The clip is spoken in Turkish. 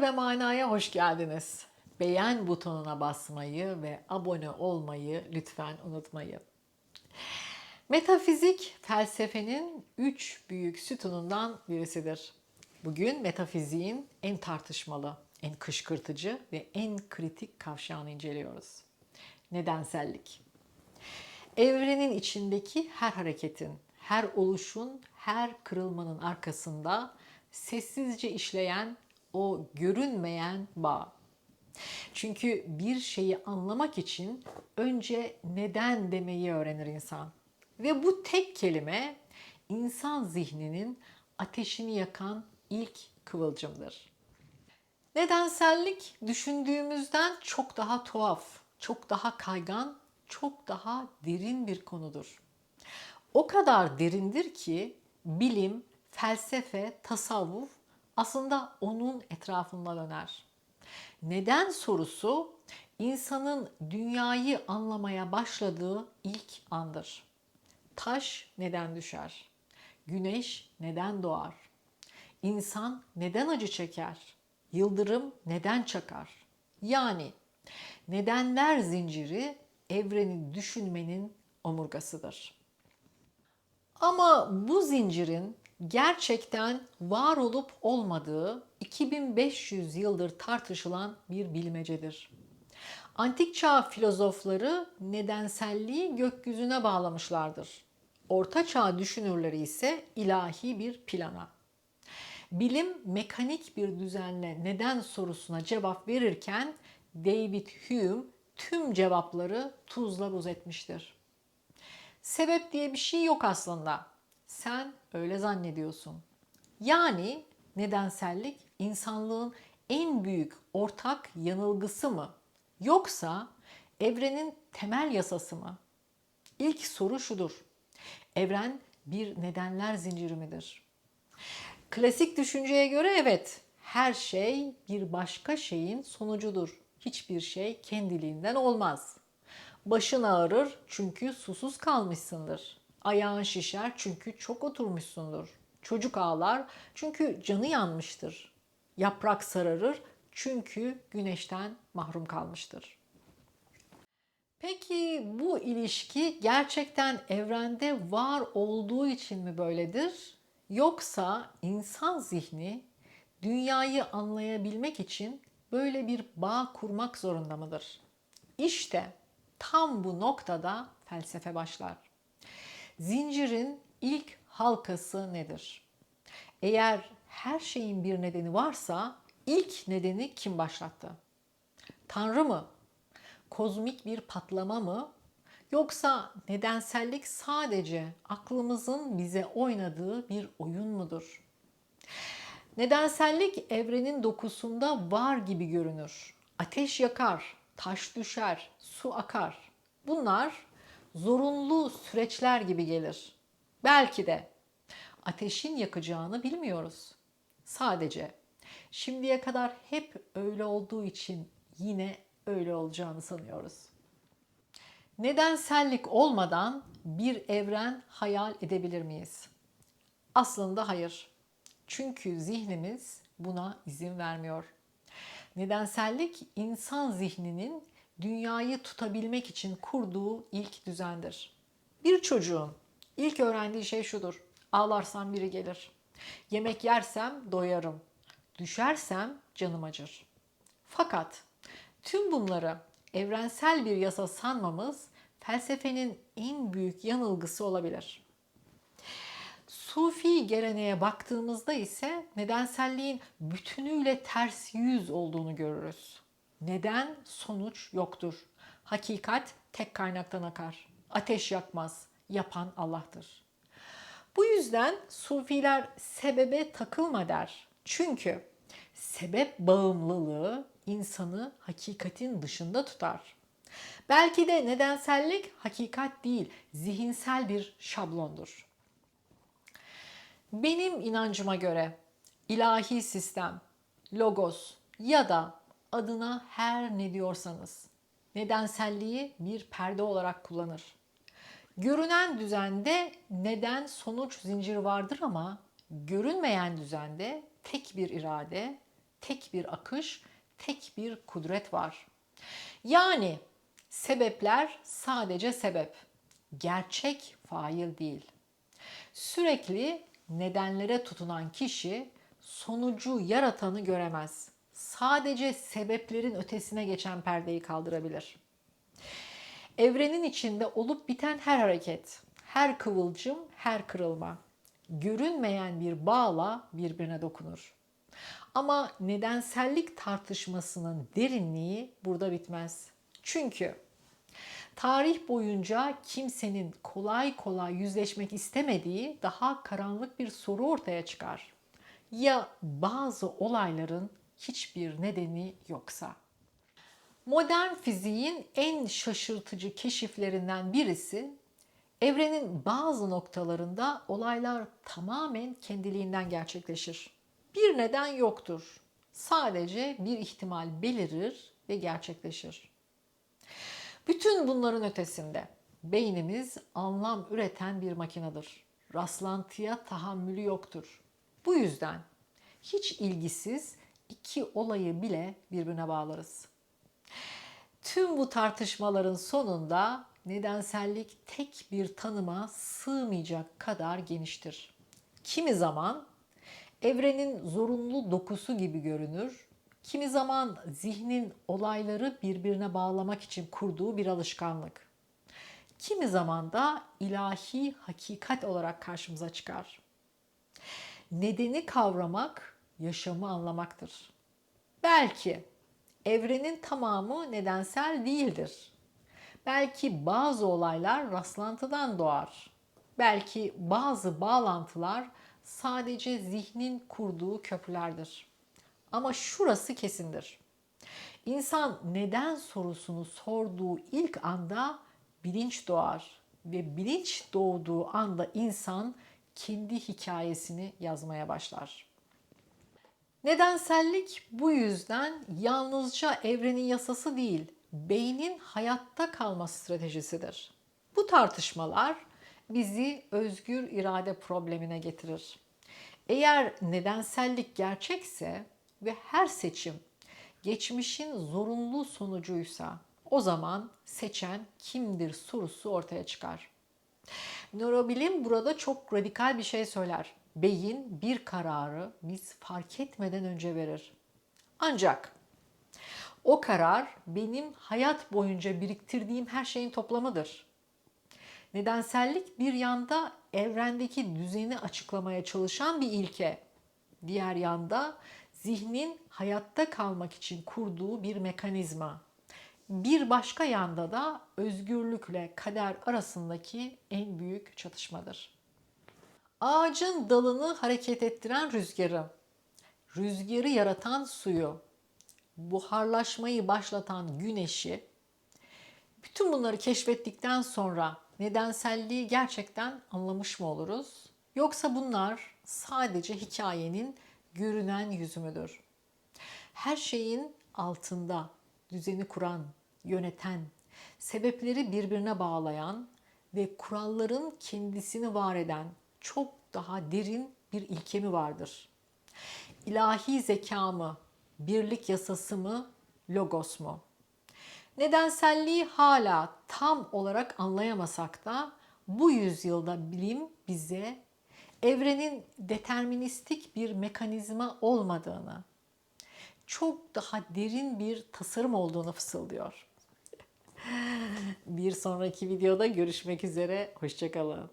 Ve manaya hoş geldiniz. Beğen butonuna basmayı ve abone olmayı lütfen unutmayın. Metafizik felsefenin üç büyük sütunundan birisidir. Bugün metafiziğin en tartışmalı, en kışkırtıcı ve en kritik kavşağını inceliyoruz. Nedensellik. Evrenin içindeki her hareketin, her oluşun, her kırılmanın arkasında sessizce işleyen o görünmeyen bağ. Çünkü bir şeyi anlamak için önce neden demeyi öğrenir insan. Ve bu tek kelime insan zihninin ateşini yakan ilk kıvılcımdır. Nedensellik düşündüğümüzden çok daha tuhaf, çok daha kaygan, çok daha derin bir konudur. O kadar derindir ki bilim, felsefe, tasavvuf aslında onun etrafında döner. Neden sorusu insanın dünyayı anlamaya başladığı ilk andır. Taş neden düşer? Güneş neden doğar? İnsan neden acı çeker? Yıldırım neden çakar? Yani nedenler zinciri evreni düşünmenin omurgasıdır. Ama bu zincirin gerçekten var olup olmadığı 2500 yıldır tartışılan bir bilmecedir. Antik çağ filozofları nedenselliği gökyüzüne bağlamışlardır. Orta çağ düşünürleri ise ilahi bir plana. Bilim mekanik bir düzenle neden sorusuna cevap verirken David Hume tüm cevapları tuzla buz etmiştir. Sebep diye bir şey yok aslında. Sen öyle zannediyorsun. Yani nedensellik insanlığın en büyük ortak yanılgısı mı? Yoksa evrenin temel yasası mı? İlk soru şudur. Evren bir nedenler zinciri midir? Klasik düşünceye göre evet, her şey bir başka şeyin sonucudur. Hiçbir şey kendiliğinden olmaz. Başın ağrır çünkü susuz kalmışsındır. Ayağın şişer çünkü çok oturmuşsundur. Çocuk ağlar çünkü canı yanmıştır. Yaprak sararır çünkü güneşten mahrum kalmıştır. Peki bu ilişki gerçekten evrende var olduğu için mi böyledir? Yoksa insan zihni dünyayı anlayabilmek için böyle bir bağ kurmak zorunda mıdır? İşte tam bu noktada felsefe başlar. Zincirin ilk halkası nedir? Eğer her şeyin bir nedeni varsa ilk nedeni kim başlattı? Tanrı mı? Kozmik bir patlama mı? Yoksa nedensellik sadece aklımızın bize oynadığı bir oyun mudur? Nedensellik evrenin dokusunda var gibi görünür. Ateş yakar, taş düşer, su akar. Bunlar zorunlu süreçler gibi gelir. Belki de ateşin yakacağını bilmiyoruz. Sadece şimdiye kadar hep öyle olduğu için yine öyle olacağını sanıyoruz. Nedensellik olmadan bir evren hayal edebilir miyiz? Aslında hayır. Çünkü zihnimiz buna izin vermiyor. Nedensellik insan zihninin dünyayı tutabilmek için kurduğu ilk düzendir. Bir çocuğun ilk öğrendiği şey şudur. Ağlarsam biri gelir. Yemek yersem doyarım. Düşersem canım acır. Fakat tüm bunları evrensel bir yasa sanmamız felsefenin en büyük yanılgısı olabilir. Sufi geleneğe baktığımızda ise nedenselliğin bütünüyle ters yüz olduğunu görürüz. Neden sonuç yoktur. Hakikat tek kaynaktan akar. Ateş yakmaz. Yapan Allah'tır. Bu yüzden sufiler sebebe takılma der. Çünkü sebep bağımlılığı insanı hakikatin dışında tutar. Belki de nedensellik hakikat değil, zihinsel bir şablondur. Benim inancıma göre ilahi sistem, logos ya da adına her ne diyorsanız nedenselliği bir perde olarak kullanır. Görünen düzende neden sonuç zinciri vardır ama görünmeyen düzende tek bir irade, tek bir akış, tek bir kudret var. Yani sebepler sadece sebep, gerçek fail değil. Sürekli nedenlere tutunan kişi sonucu yaratanı göremez. Sadece sebeplerin ötesine geçen perdeyi kaldırabilir. Evrenin içinde olup biten her hareket, her kıvılcım, her kırılma görünmeyen bir bağla birbirine dokunur. Ama nedensellik tartışmasının derinliği burada bitmez. Çünkü tarih boyunca kimsenin kolay kolay yüzleşmek istemediği daha karanlık bir soru ortaya çıkar. Ya bazı olayların hiçbir nedeni yoksa? Modern fiziğin en şaşırtıcı keşiflerinden birisi evrenin bazı noktalarında olaylar tamamen kendiliğinden gerçekleşir. Bir neden yoktur. Sadece bir ihtimal belirir ve gerçekleşir. Bütün bunların ötesinde beynimiz anlam üreten bir makinedir. Rastlantıya tahammülü yoktur. Bu yüzden hiç ilgisiz iki olayı bile birbirine bağlarız. Tüm bu tartışmaların sonunda nedensellik tek bir tanıma sığmayacak kadar geniştir. Kimi zaman evrenin zorunlu dokusu gibi görünür, kimi zaman zihnin olayları birbirine bağlamak için kurduğu bir alışkanlık. Kimi zaman da ilahi hakikat olarak karşımıza çıkar. Nedeni kavramak yaşamı anlamaktır. Belki evrenin tamamı nedensel değildir. Belki bazı olaylar rastlantıdan doğar. Belki bazı bağlantılar sadece zihnin kurduğu köprülerdir. Ama şurası kesindir. İnsan neden sorusunu sorduğu ilk anda bilinç doğar ve bilinç doğduğu anda insan kendi hikayesini yazmaya başlar. Nedensellik bu yüzden yalnızca evrenin yasası değil, beynin hayatta kalma stratejisidir. Bu tartışmalar bizi özgür irade problemine getirir. Eğer nedensellik gerçekse ve her seçim geçmişin zorunlu sonucuysa o zaman seçen kimdir sorusu ortaya çıkar. Nörobilim burada çok radikal bir şey söyler. Beyin bir kararı biz fark etmeden önce verir. Ancak o karar benim hayat boyunca biriktirdiğim her şeyin toplamıdır. Nedensellik bir yanda evrendeki düzeni açıklamaya çalışan bir ilke. Diğer yanda zihnin hayatta kalmak için kurduğu bir mekanizma. Bir başka yanda da özgürlükle kader arasındaki en büyük çatışmadır. Ağacın dalını hareket ettiren rüzgarı, rüzgarı yaratan suyu, buharlaşmayı başlatan güneşi, bütün bunları keşfettikten sonra nedenselliği gerçekten anlamış mı oluruz? Yoksa bunlar sadece hikayenin görünen yüzü müdür? Her şeyin altında düzeni kuran, yöneten, sebepleri birbirine bağlayan ve kuralların kendisini var eden çok daha derin bir ilke mi vardır? İlahi zeka mı, birlik yasası mı, logos mu? Nedenselliği hala tam olarak anlayamasak da bu yüzyılda bilim bize evrenin deterministik bir mekanizma olmadığını, çok daha derin bir tasarım olduğunu fısıldıyor. bir sonraki videoda görüşmek üzere, hoşçakalın.